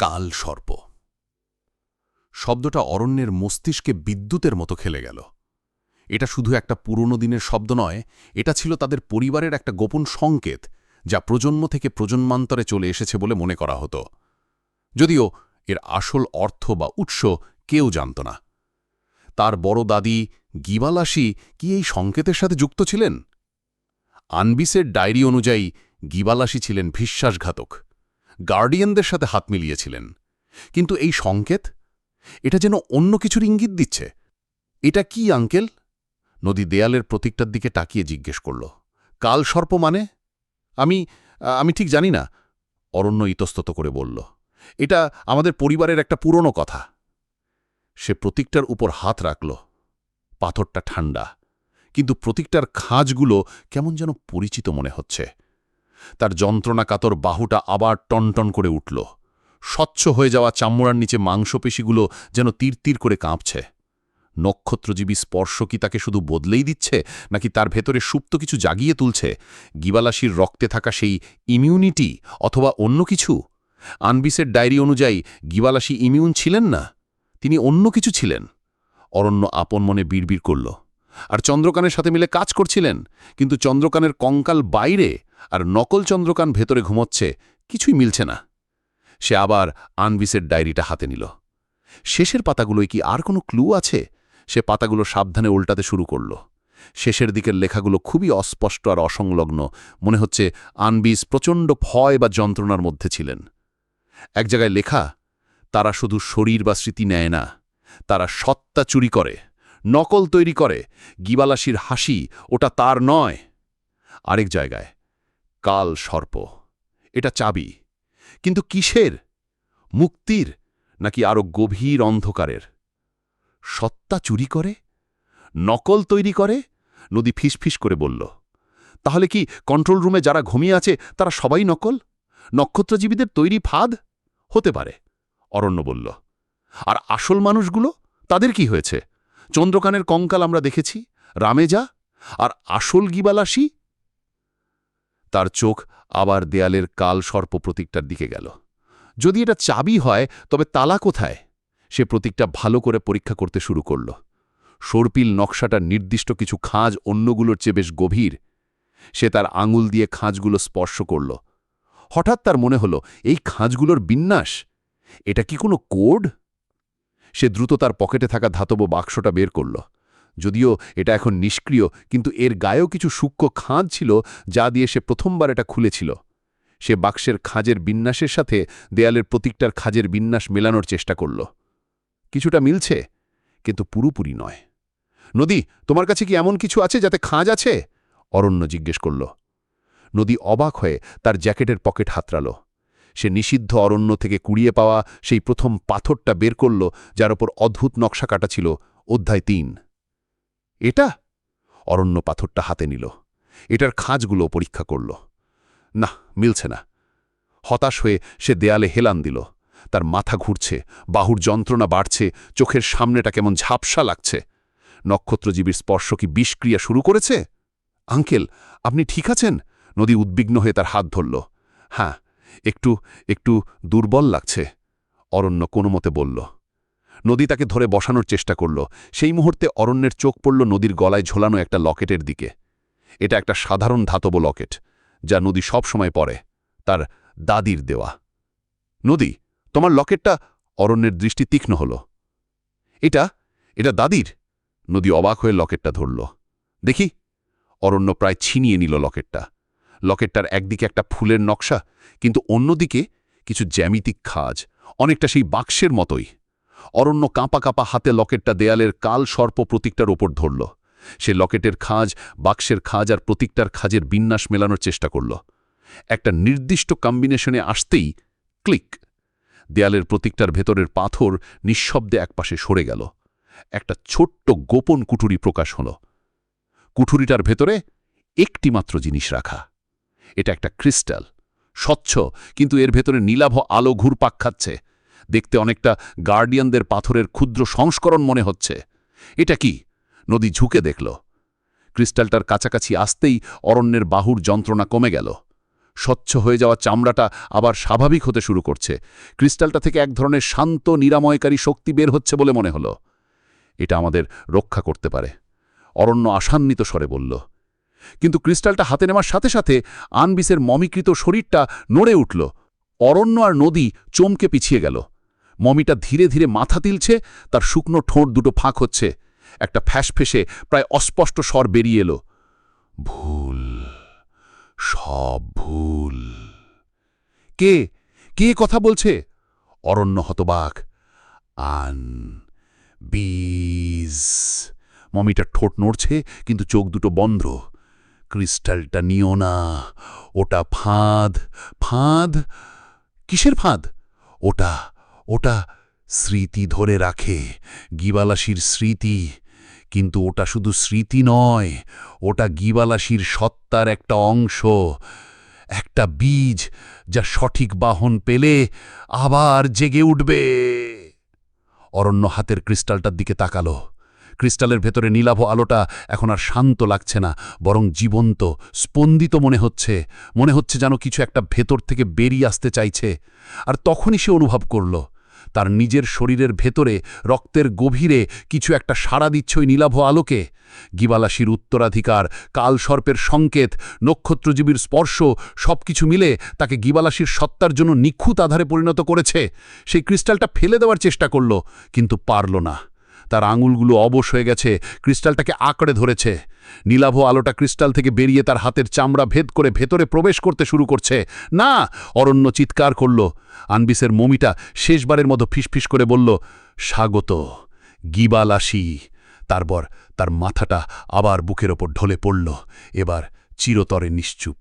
কাল সর্প। শব্দটা অরণ্যের মস্তিষ্কে বিদ্যুতের মতো খেলে গেল। এটা শুধু একটা পুরনো দিনের শব্দ নয়, এটা ছিল তাদের পরিবারের একটা গোপন সংকেত, যা প্রজন্ম থেকে প্রজন্মান্তরে চলে এসেছে বলে মনে করা হতো। যদিও এর আসল অর্থ বা উৎস কেউ জানত না। তার বড় দাদি গিবালাসি কি এই সংকেতের সাথে যুক্ত ছিলেন? আনবিসের ডায়েরি অনুযায়ী গিবালাসি ছিলেন বিশ্বাসঘাতক। গার্ডিয়ানদের সাথে হাত মিলিয়েছিলেন। কিন্তু এই সংকেত, এটা যেন অন্য কিছুর ইঙ্গিত দিচ্ছে। এটা কি, আঙ্কেল? নদী দেয়ালের প্রতীকটার দিকে তাকিয়ে জিজ্ঞেস করল। কাল সর্প মানে? আমি আমি ঠিক জানি না, অরণ্য ইতস্তত করে বলল। এটা আমাদের পরিবারের একটা পুরনো কথা। সে প্রতীকটার উপর হাত রাখল। পাথরটা ঠান্ডা কিন্তু প্রতীকটার খাঁজগুলো কেমন যেন পরিচিত মনে হচ্ছে। তার যন্ত্রণাকাতর বাহুটা আবার টনটন করে উঠল। স্বচ্ছ হয়ে যাওয়া চামড়ার নিচে মাংসপেশিগুলো যেন তীর করে কাঁপছে। নক্ষত্রজীবী স্পর্শ কি তাকে শুধু বদলেই দিচ্ছে, নাকি তার ভেতরে সুপ্ত কিছু জাগিয়ে তুলছে? গিবালাসির রক্তে থাকা সেই ইমিউনিটি অথবা অন্য কিছু? আনবিসের ডায়েরি অনুযায়ী, গিবালাসি ইমিউন ছিলেন না? তিনি অন্য কিছু ছিলেন। অরণ্য আপন মনে বিড়বিড় করল। আর চন্দ্রকানের সাথে মিলে কাজ করছিলেন, কিন্তু চন্দ্রকানের কঙ্কাল বাইরে আর নকল চন্দ্রকান ভেতরে ঘুমোচ্ছে, কিছুই মিলছে না। সে আবার আনবিসের ডায়েরিটা হাতে নিল। শেষের পাতাগুলোয় কি আর কোনো ক্লু আছে? সে পাতাগুলো সাবধানে উল্টাতে শুরু করল। শেষের দিকের লেখাগুলো খুবই অস্পষ্ট আর অসংলগ্ন, মনে হচ্ছে আনবিস প্রচণ্ড ভয় বা যন্ত্রণার মধ্যে ছিলেন। এক জায়গায় লেখা, তারা শুধু শরীর বা স্মৃতি নেয় না, তারা সত্তা চুরি করে, নকল তৈরি করে, গিবালাসির হাসি ওটা তার নয়। আরেক জায়গায় কাল সর্প। এটা চাবি। কিন্তু কিসের? মুক্তির নাকি আরও গভীর অন্ধকারের? সত্তা চুরি করে? নকল তৈরি করে? নদী ফিসফিস করে বলল। তাহলে কি কন্ট্রোল রুমে যারা ঘুমিয়ে আছে, তারা সবাই নকল? নক্ষত্রজীবীদের তৈরি ফাঁদ? হতে পারে, অরণ্য বলল। আর আসল মানুষগুলো? তাদের কি হয়েছে? চন্দ্রকানের কঙ্কাল আমরা দেখেছি, রামেজা, আর আসল গিবালাসি? তার চোখ আবার দেয়ালের কাল সর্প প্রতীকটার দিকে গেল। যদি এটা চাবি হয়, তবে তালা কোথায়? সে প্রতীকটা ভালো করে পরীক্ষা করতে শুরু করল। সর্পিল নকশাটার নির্দিষ্ট কিছু খাঁজ অন্যগুলোর চেয়ে বেশ গভীর। সে তার আঙুল দিয়ে খাঁজগুলো স্পর্শ করল। হঠাৎ তার মনে হল, এই খাঁজগুলোর বিন্যাস? এটা কি কোনো কোড? সে দ্রুত তার পকেটে থাকা ধাতব বাক্সটা বের করল। যদিও এটা এখন নিষ্ক্রিয়, কিন্তু এর গায়েও কিছু সূক্ষ্ম খাঁজ ছিল যা দিয়ে সে প্রথমবার এটা খুলেছিল। সে বাক্সের খাঁজের বিন্যাসের সাথে দেয়ালের প্রতীকটার খাজের বিন্যাস মেলানোর চেষ্টা করল। কিছুটা মিলছে, কিন্তু পুরোপুরি নয়। নদী, তোমার কাছে কি এমন কিছু আছে যাতে খাঁজ আছে? অরণ্য জিজ্ঞেস করল। নদী অবাক হয়ে তার জ্যাকেটের পকেট হাতড়াল। সে নিষিদ্ধ অরণ্য থেকে কুড়িয়ে পাওয়া সেই প্রথম পাথরটা বের করল, যার ওপর অদ্ভুত নকশা কাটা ছিল অধ্যায় তিন। এটা? অরণ্য পাথরটা হাতে নিল। এটার খাঁজগুলো পরীক্ষা করল। না, মিলছে না। হতাশ হয়ে সে দেয়ালে হেলান দিল। তার মাথা ঘুরছে, বাহুর যন্ত্রণা বাড়ছে, চোখের সামনেটা কেমন ঝাপসা লাগছে। নক্ষত্রজীবীর স্পর্শ কি বিষক্রিয়া শুরু করেছে? আঙ্কেল, আপনি ঠিক আছেন? নদী উদ্বিগ্ন হয়ে তার হাত ধরল। হ্যাঁ একটু একটু দুর্বল লাগছে। অরণ্য কোনো মতে বলল নদী তাকে ধরে বসানোর চেষ্টা করল। সেই মুহূর্তে অরণ্যের চোখ পড়ল নদীর গলায় ঝোলানো একটা লকেটের দিকে। এটা একটা সাধারণ ধাতব লকেট, যা নদী সব সময় পরে তার দাদির দেওয়া। নদী, তোমার লকেটটা অরণ্যের দৃষ্টি তীক্ষ্ণ হল। এটা এটা দাদির? নদী অবাক হয়ে লকেটটা ধরল। দেখি, অরণ্য প্রায় ছিনিয়ে নিল লকেটটা। লকেটটার একদিকে একটা ফুলের নকশা, কিন্তু অন্যদিকে কিছু জ্যামিতিক খাজ, অনেকটা সেই বাক্সের মতোই। অরণ্য কাঁপা কাঁপা হাতে লকেটটা দেয়ালের কাল সর্প প্রতীকটার ওপর ধরল। সে লকেটের খাঁজ, বাক্সের খাঁজ আর প্রতীকটার খাজের বিন্যাস মেলানোর চেষ্টা করল। একটা নির্দিষ্ট কম্বিনেশনে আসতেই ক্লিক! দেয়ালের প্রতীকটার ভেতরের পাথর নিঃশব্দে একপাশে সরে গেল। একটা ছোট্ট গোপন কুঠুরি প্রকাশ হল। কুঠুরিটার ভেতরে একটি মাত্র জিনিস রাখা। এটা একটা ক্রিস্টাল। স্বচ্ছ, কিন্তু এর ভেতরে নীলাভ আলো ঘুরপাক খাচ্ছে। দেখতে অনেকটা গার্ডিয়ানদের পাথরের ক্ষুদ্র সংস্করণ মনে হচ্ছে। এটা কি? নদী ঝুঁকে দেখল। ক্রিস্টালটার কাছাকাছি আসতেই অরণ্যের বাহুর যন্ত্রণা কমে গেল। স্বচ্ছ হয়ে যাওয়া চামড়াটা আবার স্বাভাবিক হতে শুরু করছে। ক্রিস্টালটা থেকে এক ধরনের শান্ত, নিরাময়কারী শক্তি বের হচ্ছে বলে মনে হলো। এটা আমাদের রক্ষা করতে পারে। অরণ্য আশান্বিত স্বরে বলল। কিন্তু ক্রিস্টালটা হাতে নেওয়ার সাথে সাথে আনবিসের মমিকৃত শরীরটা নড়ে উঠল। অরণ্য আর নদী চমকে পিছিয়ে গেল। মমিটা ধীরে ধীরে মাথা তিলছে, তার শুকনো ঠোঁট দুটো ফাঁক হচ্ছে। একটা ফ্যাস ফেসে প্রায় অস্পষ্ট স্বর বেরিয়ে এলো। ভুল, সব ভুল। কে? কে কথা বলছে? অরণ্য হতবাক। আন, বিজ। মমিটার ঠোঁট নড়ছে, কিন্তু চোখ দুটো বন্ধ। ক্রিস্টালটা নিও না, ওটা ফাঁদ। ফাঁদ? কিসের ফাঁদ? ওটা ওটা স্মৃতি ধরে রাখে, গিবালাসির স্মৃতি। কিন্তু ওটা শুধু স্মৃতি নয়, ওটা গিবালাসির সত্তার একটা অংশ, একটা বীজ যা সঠিক বাহন পেলে আবার জেগে উঠবে। অরণ্য হাতের ক্রিস্টালটার দিকে তাকালো। ক্রিস্টালের ভেতরে নীলাভ আলোটা এখন আর শান্ত লাগছে না, বরং জীবন্ত, স্পন্দিত মনে হচ্ছে মনে হচ্ছে যেন কিছু একটা ভেতর থেকে বেরিয়ে আসতে চাইছে। আর তখনই সে অনুভব করল তার নিজের শরীরের ভেতরে রক্তের গভীরে কিছু একটা সাড়া দিচ্ছে ওই নীলাভ আলোকে। গিবালাসির উত্তরাধিকার, কালসর্পের সংকেত, নক্ষত্রজীবীর স্পর্শ, সবকিছু মিলে তাকে গিবালাসির সত্তার জন্য নিখুঁত আধারে পরিণত করেছে। সেই ক্রিস্টালটা ফেলে দেওয়ার চেষ্টা করল, কিন্তু পারল না। তার আঙুলগুলো অবশ হয়ে গেছে, ক্রিস্টালটাকে আঁকড়ে ধরেছে। নীলাভ আলোটা ক্রিস্টাল থেকে বেরিয়ে তার হাতের চামড়া ভেদ করে ভেতরে প্রবেশ করতে শুরু করছে। না, অরণ্য চিৎকার করল। আনবিসের মমিটা শেষবারের মতো ফিসফিস করে বলল, স্বাগত, গিবালাসি। তারপর তার মাথাটা আবার বুকের ওপর ঢলে পড়ল। এবার চিরতরে নিশ্চুপ।